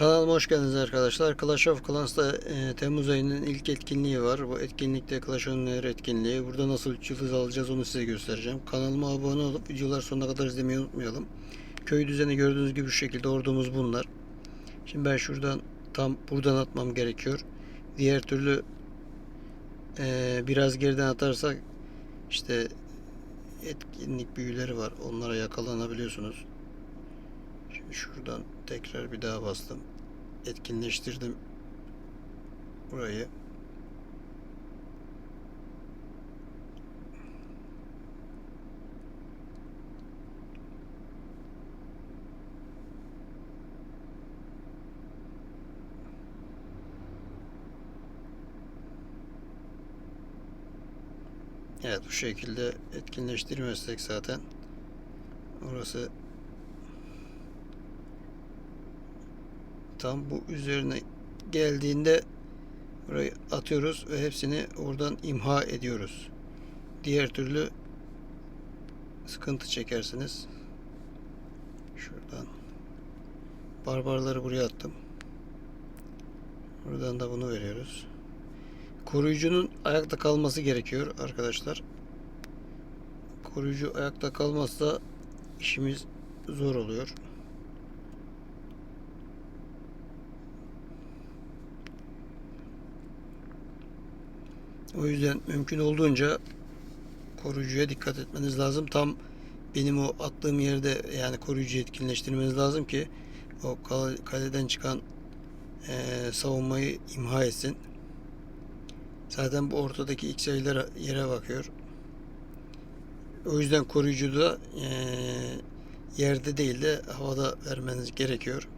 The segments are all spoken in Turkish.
Kanalıma hoş geldiniz arkadaşlar. Clash of Clans'ta e, Temmuz ayının ilk etkinliği var. Bu etkinlikte Clash Royale etkinliği. Burada nasıl 3 yıldız alacağız onu size göstereceğim. Kanalıma abone olup videolar sonuna kadar izlemeyi unutmayalım. Köy düzeni gördüğünüz gibi şu şekilde ordumuz bunlar. Şimdi ben şuradan tam buradan atmam gerekiyor. Diğer türlü e, biraz geriden atarsak işte etkinlik büyüleri var. Onlara yakalanabiliyorsunuz. Şuradan tekrar bir daha bastım. Etkinleştirdim burayı. Evet bu şekilde etkinleştirmezsek zaten orası tam bu üzerine geldiğinde burayı atıyoruz ve hepsini oradan imha ediyoruz. Diğer türlü sıkıntı çekersiniz. Şuradan barbarları buraya attım. Buradan da bunu veriyoruz. Koruyucunun ayakta kalması gerekiyor arkadaşlar. Koruyucu ayakta kalmazsa işimiz zor oluyor. O yüzden mümkün olduğunca koruyucuya dikkat etmeniz lazım. Tam benim o attığım yerde yani koruyucu etkinleştirmeniz lazım ki o kale- kaleden çıkan eee, savunmayı imha etsin. Zaten bu ortadaki X sayılar yere bakıyor. O yüzden koruyucu da eee, yerde değil de havada vermeniz gerekiyor.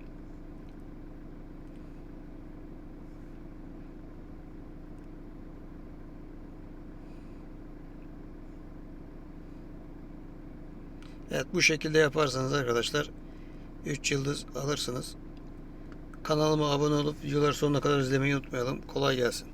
Evet bu şekilde yaparsanız arkadaşlar 3 yıldız alırsınız. Kanalıma abone olup videoları sonuna kadar izlemeyi unutmayalım. Kolay gelsin.